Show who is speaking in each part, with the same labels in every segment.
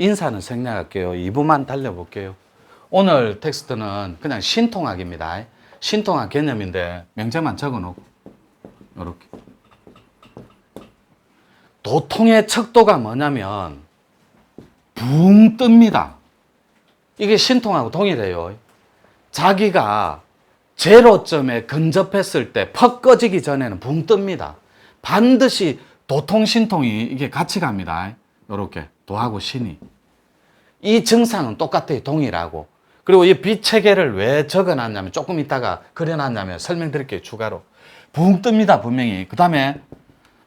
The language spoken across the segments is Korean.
Speaker 1: 인사는 생략할게요. 2부만 달려볼게요. 오늘 텍스트는 그냥 신통학입니다. 신통학 개념인데 명제만 적어놓고 이렇게 도통의 척도가 뭐냐면 붕 뜹니다. 이게 신통하고 동일해요. 자기가 제로점에 근접했을 때 퍽 꺼지기 전에는 붕 뜹니다. 반드시 도통 신통이 이게 같이 갑니다. 이렇게 도하고 신이. 이 증상은 똑같아요. 동일하고. 그리고 이 비체계를 왜 적어놨냐면 조금 이따가 그려놨냐면 설명드릴게요. 추가로. 붕 뜹니다. 분명히. 그 다음에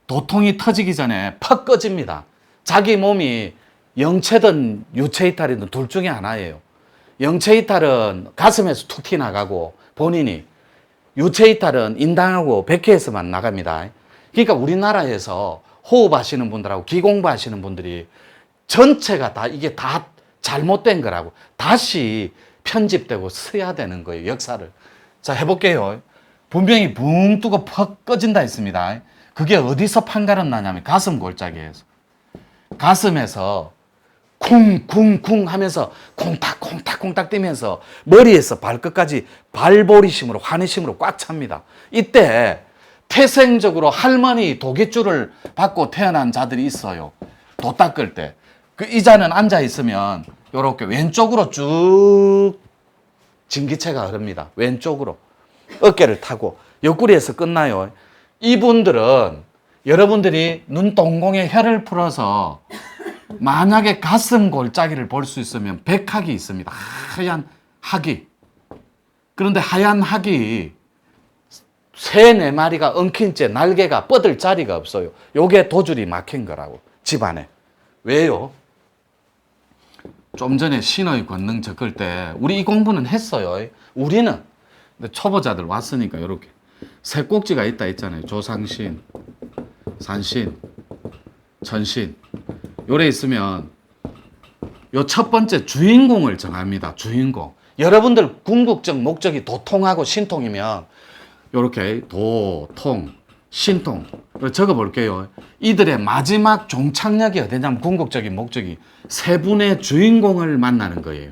Speaker 1: 도통이 터지기 전에 퍽 꺼집니다. 자기 몸이 영체든 유체 이탈이든 둘 중에 하나예요. 영체 이탈은 가슴에서 툭 튀나가고 본인이 유체 이탈은 인당하고 백회에서만 나갑니다. 그러니까 우리나라에서 호흡하시는 분들하고 기공부 하시는 분들이 전체가 다 이게 다 잘못된 거라고. 다시 편집되고 써야 되는 거예요 역사를. 자 해볼게요. 분명히 붕 뜨고 퍽 꺼진다 했습니다. 그게 어디서 판가름 나냐면 가슴 골짜기에서. 가슴에서 쿵쿵쿵 하면서 콩닥콩닥콩닥 뛰면서 머리에서 발끝까지 발보리심으로 환희심으로 꽉 찹니다. 이때 태생적으로 할머니 도깃줄을 받고 태어난 자들이 있어요. 도 닦을 때. 그 이자는 앉아 있으면 요렇게 왼쪽으로 쭉 진기체가 흐릅니다. 왼쪽으로. 어깨를 타고 옆구리에서 끝나요. 이분들은 여러분들이 눈 동공에 혀를 풀어서 만약에 가슴 골짜기를 볼 수 있으면 백학이 있습니다. 하얀 학이. 그런데 하얀 학이 새 네 마리가 엉킨 채 날개가 뻗을 자리가 없어요. 요게 도줄이 막힌 거라고. 집안에. 왜요? 좀 전에 신의 권능 적을 때 우리 이 공부는 했어요. 우리는 초보자들 왔으니까 이렇게 세 꼭지가 있다 있잖아요. 조상신, 산신, 천신. 요래 있으면 요 첫 번째 주인공을 정합니다. 주인공. 여러분들 궁극적 목적이 도통하고 신통이면 요렇게 도, 통, 신통. 적어 볼게요. 이들의 마지막 종착역이 어디냐면 궁극적인 목적이 세 분의 주인공을 만나는 거예요.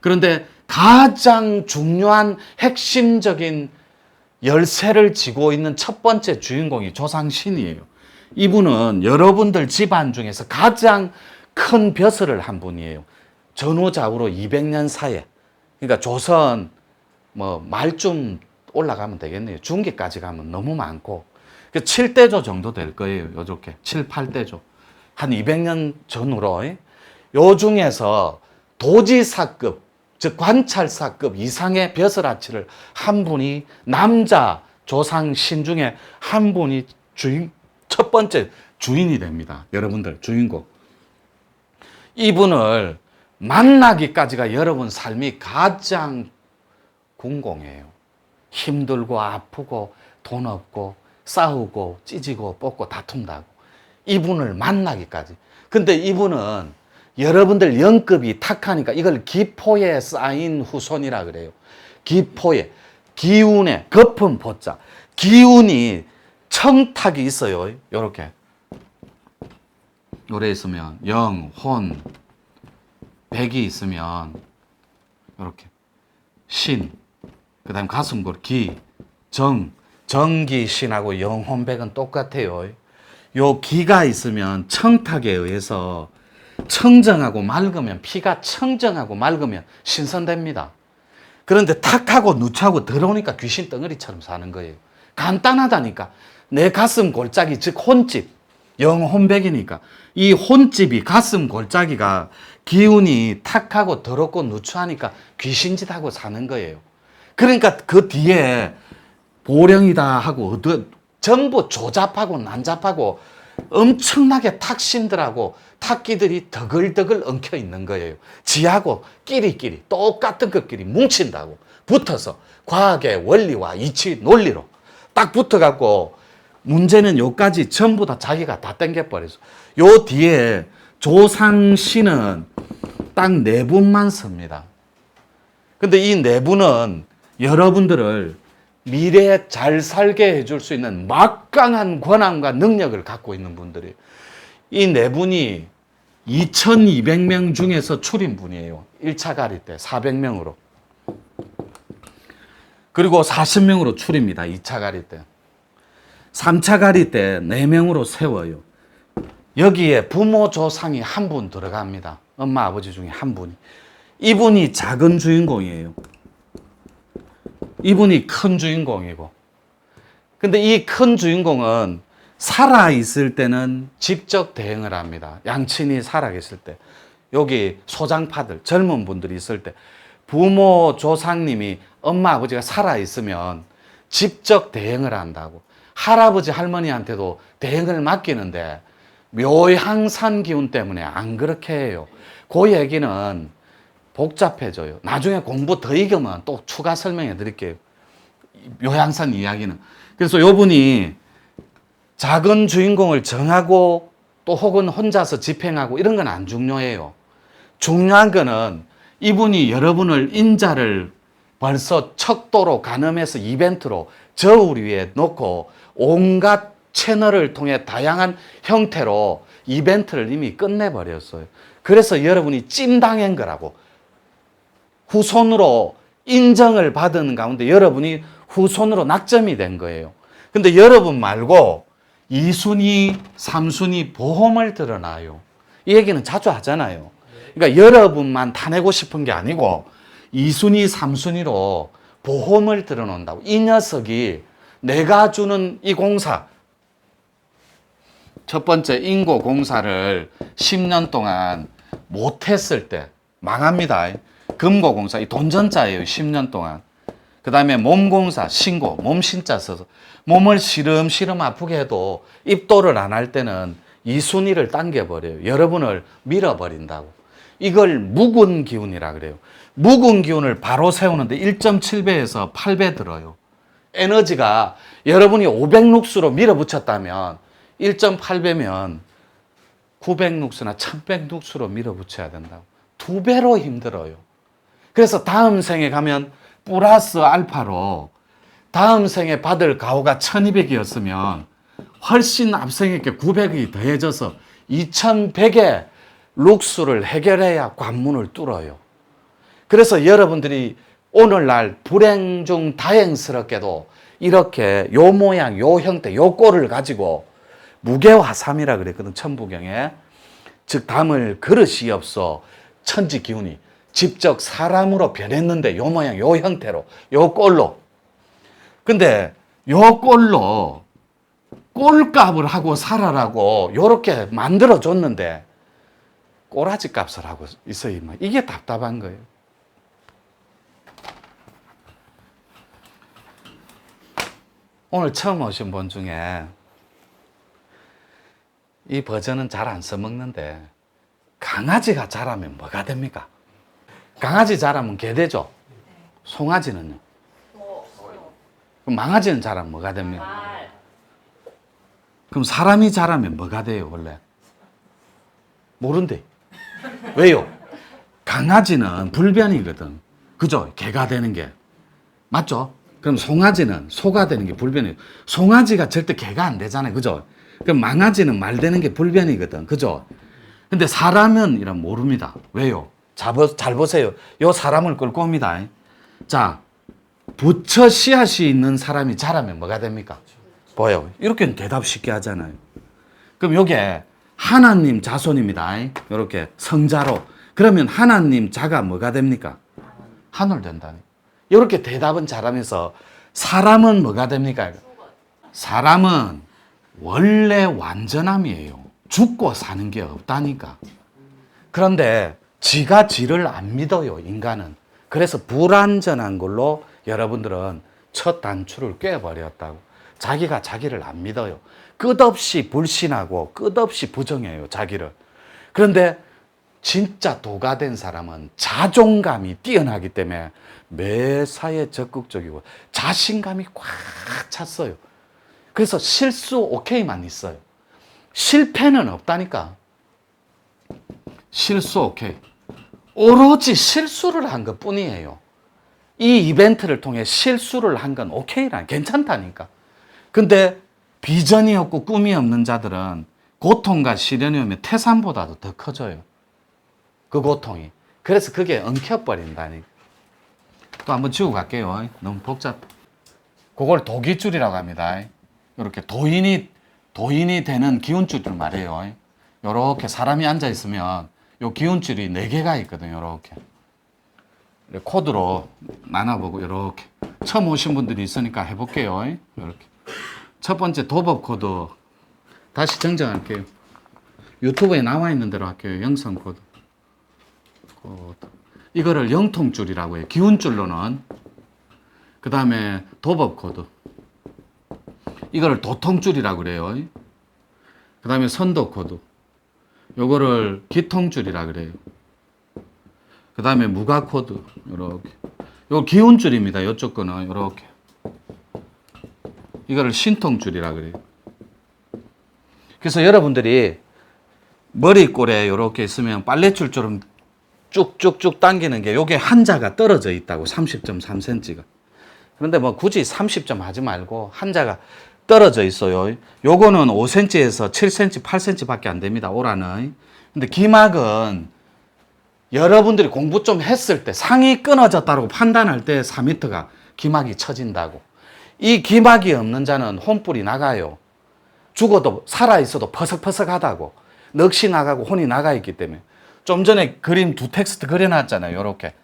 Speaker 1: 그런데 가장 중요한 핵심적인 열쇠를 쥐고 있는 첫 번째 주인공이 조상신이에요. 이분은 여러분들 집안 중에서 가장 큰 벼슬을 한 분이에요. 전후좌우로 200년 사이에. 그러니까 조선 뭐 말좀 올라가면 되겠네요. 중기까지 가면 너무 많고. 그 7대조 정도 될 거예요. 요렇게. 7, 8대조. 한 200년 전후로. 요 중에서 도지사급, 즉 관찰사급 이상의 벼슬아치를 한 분이 남자 조상신 중에 한 분이 주인, 첫 번째 주인이 됩니다. 여러분들, 주인공. 이분을 만나기까지가 여러분 삶이 가장 궁공해요. 힘들고 아프고 돈 없고 싸우고 찢이고 뽑고 다툰다고. 이분을 만나기까지. 근데 이분은 여러분들 연급이 탁하니까 이걸 기포에 쌓인 후손이라 그래요. 기포에. 기운에, 거품 보자. 기운이 청탁이 있어요. 요렇게. 요래 있으면 영, 혼, 백이 있으면 요렇게. 신, 그 다음 가슴골, 기, 정, 정기신하고 영혼백은 똑같아요. 요 기가 있으면 청탁에 의해서 청정하고 맑으면 피가 청정하고 맑으면 신선됩니다. 그런데 탁하고 누차고 들어오니까 귀신 덩어리처럼 사는 거예요. 간단하다니까. 내 가슴 골짜기, 즉 혼집, 영혼백이니까. 이 혼집이 가슴 골짜기가 기운이 탁하고 더럽고 누추하니까 귀신짓하고 사는 거예요. 그러니까 그 뒤에 보령이다 하고 전부 조잡하고 난잡하고 엄청나게 탁신들하고 탁기들이 더글더글 엉켜 있는 거예요. 지하고 끼리끼리 똑같은 것끼리 뭉친다고 붙어서 과학의 원리와 이치 논리로 딱 붙어갖고 문제는 요까지 전부 다 자기가 다 땡겨버려서 요 뒤에 조상신은 딱 네 분만 섭니다. 근데 이 네 분은 여러분들을 미래에 잘 살게 해줄 수 있는 막강한 권한과 능력을 갖고 있는 분들이 이 네 분이 2200명 중에서 출인 분이에요. 1차 가리 때 400명으로. 그리고 40명으로 출입니다. 2차 가리 때. 3차 가리 때 4명으로 세워요. 여기에 부모 조상이 한 분 들어갑니다. 엄마 아버지 중에 한 분이. 이분이 작은 주인공이에요. 이분이 큰 주인공이고. 근데 이 큰 주인공은 살아 있을 때는 직접 대응을 합니다. 양친이 살아 계실 때. 여기 소장파들, 젊은 분들이 있을 때 부모 조상님이 엄마 아버지가 살아 있으면 직접 대응을 한다고. 할아버지 할머니한테도 대응을 맡기는데 묘향산 기운 때문에 안 그렇게 해요. 그 얘기는 복잡해져요. 나중에 공부 더 익으면 또 추가 설명해 드릴게요. 묘향산 이야기는. 그래서 요 분이 작은 주인공을 정하고 또 혹은 혼자서 집행하고 이런 건 안 중요해요. 중요한 거는 이분이 여러분을 인자를 벌써 척도로 가늠해서 이벤트로 저울 위에 놓고 온갖 채널을 통해 다양한 형태로 이벤트를 이미 끝내버렸어요. 그래서 여러분이 찜당한 거라고. 후손으로 인정을 받은 가운데 여러분이 후손으로 낙점이 된 거예요. 근데 여러분 말고 2순위, 3순위 보험을 들어놔요. 이 얘기는 자주 하잖아요. 그러니까 여러분만 타내고 싶은 게 아니고 2순위, 3순위로 보험을 들어놓는다고. 이 녀석이 내가 주는 이 공사, 첫 번째 인고 공사를 10년 동안 못했을 때 망합니다. 금고 공사, 이 돈전자예요. 10년 동안. 그 다음에 몸공사, 신고, 몸 신자 써서 몸을 시름시름 아프게 해도 입도를 안 할 때는 이 순위를 당겨버려요. 여러분을 밀어버린다고. 이걸 묵은 기운이라 그래요. 묵은 기운을 바로 세우는데 1.7배에서 8배 들어요. 에너지가 여러분이 500룩스로 밀어붙였다면 1.8배면 900룩스나 1100룩스로 밀어붙여야 된다고. 두 배로 힘들어요. 그래서 다음 생에 가면 플러스 알파로 다음 생에 받을 가오가 1200이었으면 훨씬 앞생에게 900이 더해져서 2100의 룩수를 해결해야 관문을 뚫어요. 그래서 여러분들이 오늘날 불행 중 다행스럽게도 이렇게 요 모양, 요 형태, 요 꼴을 가지고 무게화삼이라 그랬거든, 천부경에. 즉, 담을 그릇이 없어 천지 기운이 직접 사람으로 변했는데 요 모양, 요 형태로, 요 꼴로. 근데 요 꼴로 꼴값을 하고 살아라고 요렇게 만들어 줬는데 꼬라지 값을 하고 있어요. 이게 답답한 거예요. 오늘 처음 오신 분 중에 이 버전은 잘 안 써먹는데 강아지가 자라면 뭐가 됩니까? 강아지 자라면 개 되죠? 송아지는요? 그럼 망아지는 자라면 뭐가 됩니까? 그럼 사람이 자라면 뭐가 돼요, 원래? 모른대. 왜요? 강아지는 불변이거든. 그죠? 개가 되는 게. 맞죠? 그럼 송아지는 소가 되는 게 불변이에요. 송아지가 절대 개가 안 되잖아요. 그죠? 그럼 망아지는 말 되는 게 불변이거든. 그죠? 근데 사람은 이런 모릅니다. 왜요? 잘, 보세요. 요 사람을 끌고 옵니다. 자, 부처 씨앗이 있는 사람이 자라면 뭐가 됩니까? 보여. 이렇게는 대답 쉽게 하잖아요. 그럼 요게 하나님 자손입니다. 이렇게 성자로. 그러면 하나님 자가 뭐가 됩니까? 하늘 된다니. 이렇게 대답은 잘하면서 사람은 뭐가 됩니까? 사람은 원래 완전함이에요. 죽고 사는 게 없다니까. 그런데 지가 지를 안 믿어요, 인간은. 그래서 불완전한 걸로 여러분들은 첫 단추를 꿰버렸다고. 자기가 자기를 안 믿어요. 끝없이 불신하고 끝없이 부정해요, 자기를. 그런데 진짜 도가 된 사람은 자존감이 뛰어나기 때문에 매사에 적극적이고 자신감이 꽉 찼어요. 그래서 실수 오케이만 있어요. 실패는 없다니까. 실수 오케이. 오로지 실수를 한 것 뿐이에요. 이 이벤트를 통해 실수를 한 건 오케이라 괜찮다니까. 근데 비전이 없고 꿈이 없는 자들은 그 고통과 시련이 오면 태산보다도 더 커져요. 그 고통이. 그래서 그게 엉켜버린다니. 또 한번 지고 갈게요. 너무 복잡. 그걸 도기줄이라고 합니다. 이렇게 도인이 도인이 되는 기운줄을 말해요. 요렇게 사람이 앉아 있으면 요 기운줄이 네 개가 있거든요. 이렇게 코드로 나눠보고 이렇게 처음 오신 분들이 있으니까 해볼게요. 이렇게 첫 번째 도법 코드 다시 정정할게요. 유튜브에 나와 있는 대로 할게요. 영상 코드. 코드. 이거를 영통줄이라고 해요. 기운줄로는 그 다음에 도법 코드. 이거를 도통줄이라고 그래요. 그 다음에 선도 코드. 요거를 기통줄이라 그래요. 그 다음에 무가 코드. 요렇게. 요 기운줄입니다. 요쪽 거는 요렇게. 이거를 신통줄이라 그래요. 그래서 여러분들이 머리꼴에 요렇게 있으면 빨래줄처럼 쭉쭉쭉 당기는 게 요게 한자가 떨어져 있다고 30.3cm가. 그런데 뭐 굳이 30점 하지 말고 한자가 떨어져 있어요. 요거는 5cm에서 7cm, 8cm 밖에 안 됩니다. 오라는. 근데 기막은 여러분들이 공부 좀 했을 때 상이 끊어졌다고 판단할 때 4m가 기막이 처진다고. 이 기막이 없는 자는 혼불이 나가요. 죽어도 살아 있어도 퍼석퍼석하다고. 넋이 나가고 혼이 나가 있기 때문에. 좀 전에 그림 두 텍스트 그려놨잖아요. 요렇게.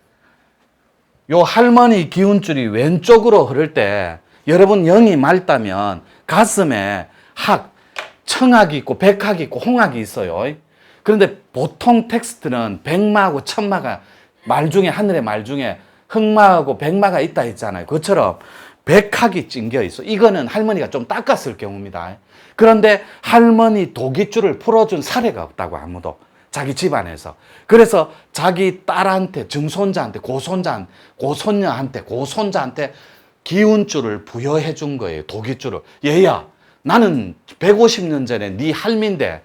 Speaker 1: 요 할머니 기운줄이 왼쪽으로 흐를 때 여러분 영이 맑다면 가슴에 학, 청학이 있고 백학이 있고 홍학이 있어요. 그런데 보통 텍스트는 백마하고 천마가 말 중에 하늘의 말 중에 흑마하고 백마가 있다 했잖아요. 그처럼 백학이 찡겨 있어. 이거는 할머니가 좀 닦았을 경우입니다. 그런데 할머니 도기줄을 풀어준 사례가 없다고 아무도. 자기 집안에서. 그래서 자기 딸한테, 증손자한테, 고손자, 고손녀한테, 고손자한테 기운줄을 부여해 준 거예요. 도기줄을. 얘야, 나는 150년 전에 네 할미인데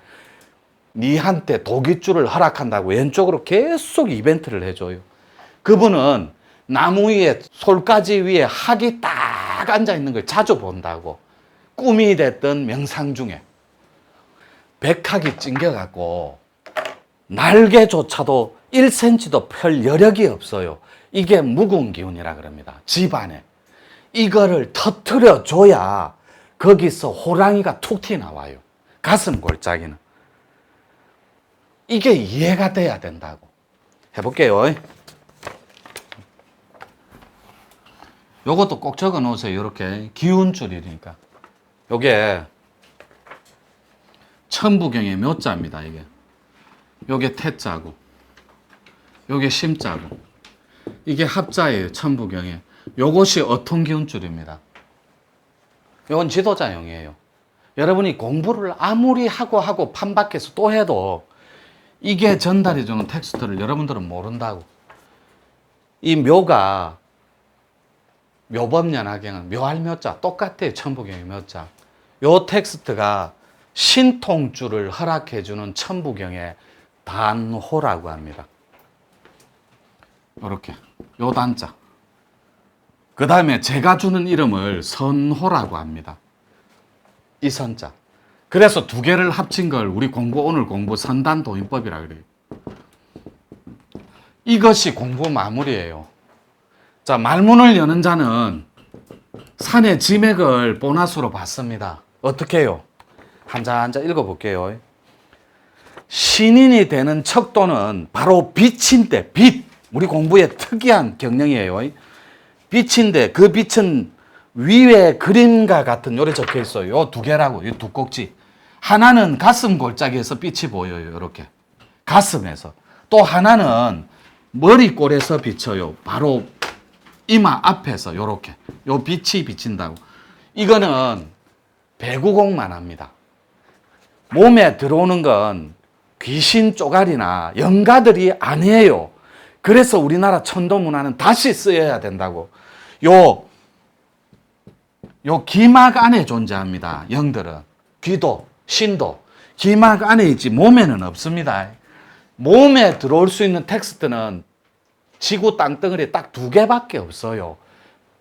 Speaker 1: 니한테 도기줄을 허락한다고 왼쪽으로 계속 이벤트를 해줘요. 그분은 나무 위에 솔가지 위에 학이 딱 앉아 있는 걸 자주 본다고. 꿈이 됐던 명상 중에 백학이 찡겨갖고 날개조차도 1cm도 펼 여력이 없어요. 이게 묵은 기운이라 그럽니다. 집안에. 이거를 터트려 줘야 거기서 호랑이가 툭 튀나와요. 가슴 골짜기는. 이게 이해가 돼야 된다고. 해볼게요. 요것도 꼭 적어 놓으세요. 이렇게 기운줄이니까. 요게 천부경의 묘자입니다. 이게. 요게 태자고. 요게 심자고. 이게 합자예요. 천부경에. 요것이 어통 기운줄입니다. 요건 지도자형이에요. 여러분이 공부를 아무리 하고 하고 판밖에서 또 해도 이게 전달해 주는 텍스트를 여러분들은 모른다고. 이 묘가 묘법연화경은 묘할 묘자 똑같아요. 천부경의 묘자. 요 텍스트가 신통줄을 허락해 주는 천부경의 단호라고 합니다. 요렇게 요 단자. 그 다음에 제가 주는 이름을 선호라고 합니다. 이 선자. 그래서 두 개를 합친 걸 우리 공부 오늘 공부 선단 도인법이라 그래요. 이것이 공부 마무리예요. 자, 말문을 여는 자는 산의 지맥을 보나스로 받습니다. 어떻게 해요? 한자 한자 읽어볼게요. 신인이 되는 척도는 바로 빛인데, 빛. 우리 공부의 특이한 경영이에요. 빛인데, 그 빛은 위에 그림과 같은 요래 적혀 있어요. 요 두 개라고, 이 두 꼭지. 하나는 가슴 골짜기에서 빛이 보여요. 이렇게. 가슴에서. 또 하나는 머리꼴에서 비쳐요. 바로 이마 앞에서 요렇게. 요 빛이 비친다고. 이거는 배구공만 합니다. 몸에 들어오는 건 귀신 쪼가리나 영가들이 아니에요. 그래서 우리나라 천도 문화는 다시 쓰여야 된다고. 요, 요 기막 안에 존재합니다. 영들은. 귀도, 신도. 기막 안에 있지 몸에는 없습니다. 몸에 들어올 수 있는 텍스트는 지구 땅덩어리 딱 두 개밖에 없어요.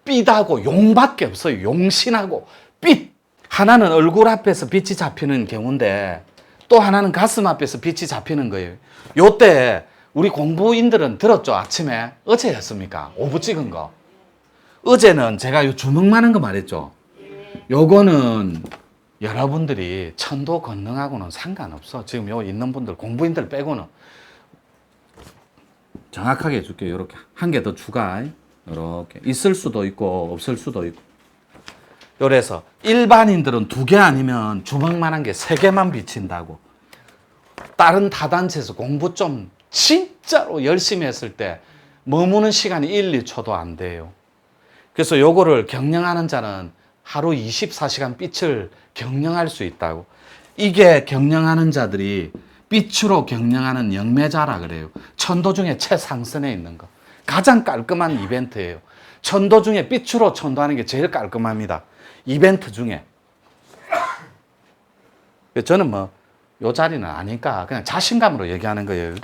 Speaker 1: 삐하고 용밖에 없어요. 용신하고 삐. 하나는 얼굴 앞에서 빛이 잡히는 경우인데 또 하나는 가슴 앞에서 빛이 잡히는 거예요. 요때 우리 공부인들은 들었죠? 아침에 어제였습니까? 오부 찍은 거. 어제는 제가 요 주먹 많은 거 말했죠. 요거는 여러분들이 천도 건능하고는 상관없어. 지금 요 있는 분들 공부인들 빼고는 정확하게 해줄게요. 요렇게 한 개 더 추가. 요렇게 있을 수도 있고 없을 수도 있고. 요래서 일반인들은 두 개 아니면 주먹만한 게 세 개만 비친다고. 다른 다단체에서 공부 좀 진짜로 열심히 했을 때 머무는 시간이 1, 2초도 안 돼요. 그래서 요거를 경영하는 자는 하루 24시간 빛을 경영할 수 있다고. 이게 경영하는 자들이 빛으로 경영하는 영매자라 그래요. 천도 중에 최상선에 있는 거. 가장 깔끔한 이벤트예요. 천도 중에 빛으로 천도하는 게 제일 깔끔합니다. 이벤트 중에. 저는 뭐, 요 자리는 아니까 그냥 자신감으로 얘기하는 거예요.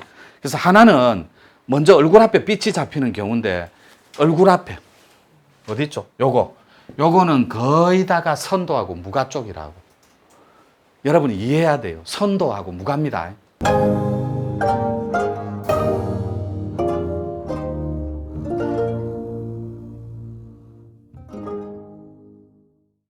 Speaker 1: 그래서 하나는 먼저 얼굴 앞에 빛이 잡히는 경우인데, 얼굴 앞에. 어디 있죠? 요거. 요거는 거의 다가 선도하고 무가 쪽이라고. 여러분이 이해해야 돼요. 선도하고 무가입니다.